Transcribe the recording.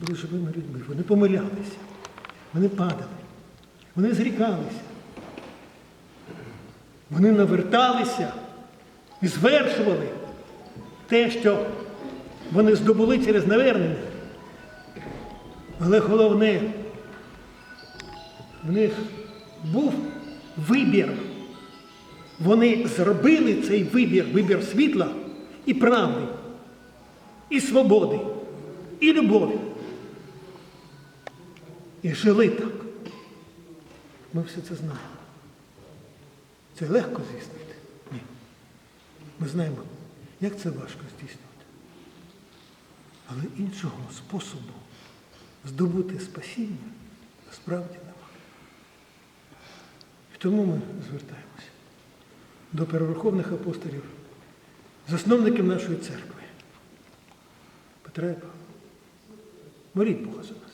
були живими людьми. Вони помилялися, вони падали, вони зрікалися. Вони наверталися і звершували те, що вони здобули через навернення. Але головне, в них був вибір. Вони зробили цей вибір, вибір світла і правди, і свободи, і любові. І жили так. Ми все це знаємо. Це легко здійснити? Ні. Ми знаємо, як це важко здійснювати. Але іншого способу здобути спасіння насправді немає. І тому ми звертаємося до переверховних апостолів, засновників нашої церкви. Петра. Моліть Бога за нас.